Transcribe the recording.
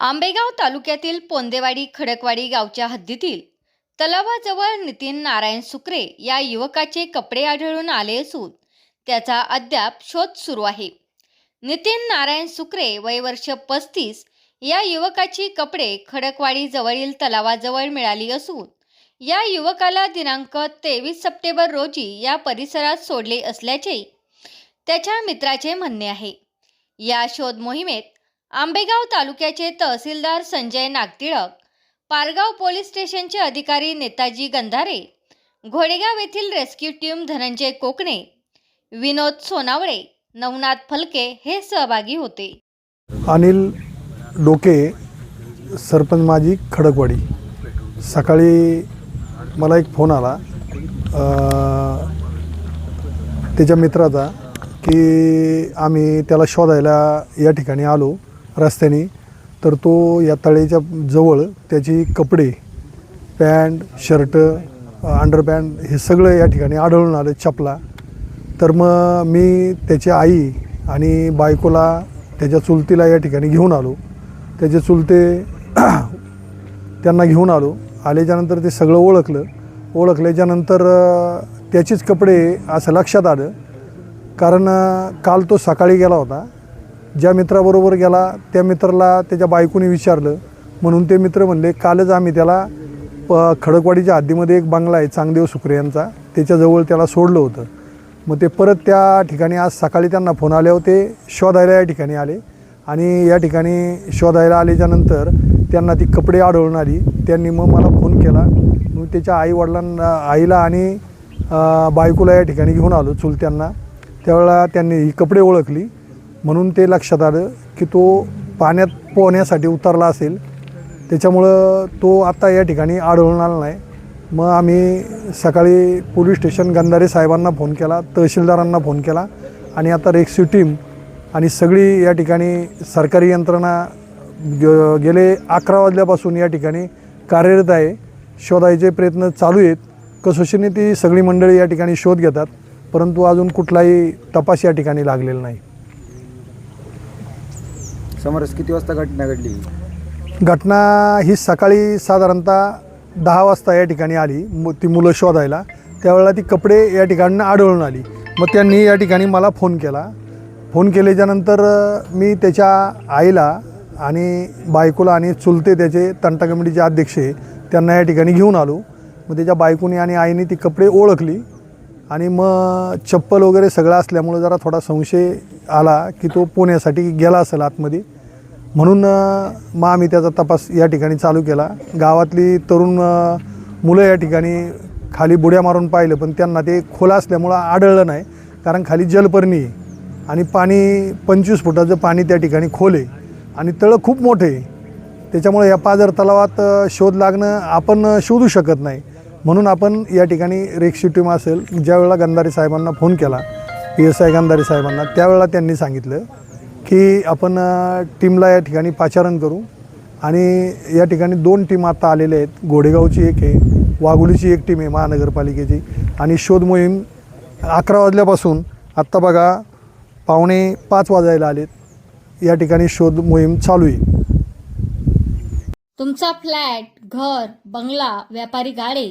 आंबेगाव तालुक्यातील पोंदेवाडी खडकवाडी गावच्या हद्दीतील तलावाजवळ नितीन नारायण सुकरे या युवकाचे कपडे आढळून आले असून त्याचा अद्याप शोध सुरू आहे. नितीन नारायण सुकरे वय वर्ष पस्तीस या युवकाची कपडे खडकवाडी जवळील तलावाजवळ मिळाली असून या युवकाला दिनांक तेवीस सप्टेंबर रोजी या परिसरात सोडले असल्याचे त्याच्या मित्राचे म्हणणे आहे. या शोध मोहिमेत आंबेगाव तालुक्याचे तहसीलदार संजय नागटिळक पारगाव पोलीस स्टेशनचे अधिकारी नेताजी गंधारे घोडेगाव येथील रेस्क्यू टीम धनंजय कोकणे विनोद सोनावळे नवनाथ फलके हे सहभागी होते. अनिल डोके सरपंच माझी खडकवाडी. सकाळी मला एक फोन आला त्याच्या मित्राचा की आम्ही त्याला शोधायला या ठिकाणी आलो. रस्त्याने तर तो या तळेच्या जवळ त्याची कपडे पॅन्ट शर्ट अंडरपॅन्ट हे सगळं या ठिकाणी आढळून आलं चपला. तर मग मी त्याची आई आणि बायकोला त्याच्या चुलतीला या ठिकाणी घेऊन आलो. त्याचे चुलते त्यांना घेऊन आलो. आल्याच्यानंतर ते सगळं ओळखलं. ओळखल्याच्यानंतर त्याचेच कपडे असं लक्षात आलं. कारण काल तो सकाळी गेला होता. ज्या मित्राबरोबर गेला त्या मित्राला त्याच्या बायकोने विचारलं. म्हणून ते मित्र म्हणले कालच आम्ही त्याला प खडकवाडीच्या हद्दीमध्ये एक बंगला आहे चांगदेव सुकरे यांचा. त्याच्याजवळ त्याला सोडलं होतं. मग ते परत त्या ठिकाणी आज सकाळी त्यांना फोन आल्यावर ते शोधायला या ठिकाणी आले. आणि या ठिकाणी शोधायला आल्याच्यानंतर त्यांना ती कपडे आढळून आली. त्यांनी मग मला फोन केला. मग त्याच्या आईवडिलांना आईला आणि बायकोला या ठिकाणी घेऊन आलो चुलत्यांना त्यावेळेला त्यांनी ही कपडे ओळखली. म्हणून ते लक्षात आलं की तो पाण्यात पोहण्यासाठी उतरला असेल. त्याच्यामुळं तो आत्ता या ठिकाणी आढळून आला नाही. मग आम्ही सकाळी पोलीस स्टेशन गंधारे साहेबांना फोन केला तहसीलदारांना फोन केला आणि आता रेस्क्यू टीम आणि सगळी या ठिकाणी सरकारी यंत्रणा ग गेले अकरा वाजल्यापासून या ठिकाणी कार्यरत आहे. शोधायचे प्रयत्न चालू आहेत. कसोशीने ती सगळी मंडळी या ठिकाणी शोध घेतात परंतु अजून कुठलाही तपास या ठिकाणी लागलेला नाही. समरस किती वाजता घटना घडली? घटना ही सकाळी साधारणतः दहा वाजता या ठिकाणी आली. मु ती मुलं शोधायला. त्यावेळेला ती कपडे या ठिकाणी आढळून आली. मग त्यांनी या ठिकाणी मला फोन केला. फोन केल्याच्यानंतर मी त्याच्या आईला आणि बायकोला आणि चुलते त्याचे तंटा कमिटीचे अध्यक्ष आहे, त्यांना या ठिकाणी घेऊन आलो. मग त्याच्या बायकोने आणि आईने ती कपडे ओळखली. आणि मग चप्पल वगैरे सगळं असल्यामुळं जरा थोडा संशय आला की तो पोहण्यासाठी गेला असेल आतमध्ये. म्हणून मग आम्ही त्याचा तपास या ठिकाणी चालू केला. गावातली तरुण मुलं या ठिकाणी खाली बुड्या मारून पाहिलं पण त्यांना ते खोला असल्यामुळं आढळलं नाही. कारण खाली जलपर्णी आणि पाणी पंचवीस फुटाचं पाणी त्या ठिकाणी खोल आहे आणि तळं खूप मोठे आहे. त्याच्यामुळे या पाझर तलावात शोध लागणं आपण शोधू शकत नाही. म्हणून आपण या ठिकाणी रेक्सी टीम असेल ज्यावेळेला गंधारी साहेबांना फोन केला पी एस आय गंधारी साहेबांना त्यावेळेला त्यांनी सांगितलं की आपण टीमला या ठिकाणी पाचारण करू आणि या ठिकाणी दोन टीम आता आलेल्या आहेत. घोडेगावची एक आहे वाघोलीची एक टीम आहे महानगरपालिकेची आणि शोध मोहीम अकरा वाजल्यापासून आत्ता बघा पावणे पाच वाजायला आलेत. या ठिकाणी शोध मोहीम चालू आहे. तुमचा फ्लॅट घर बंगला व्यापारी गाडे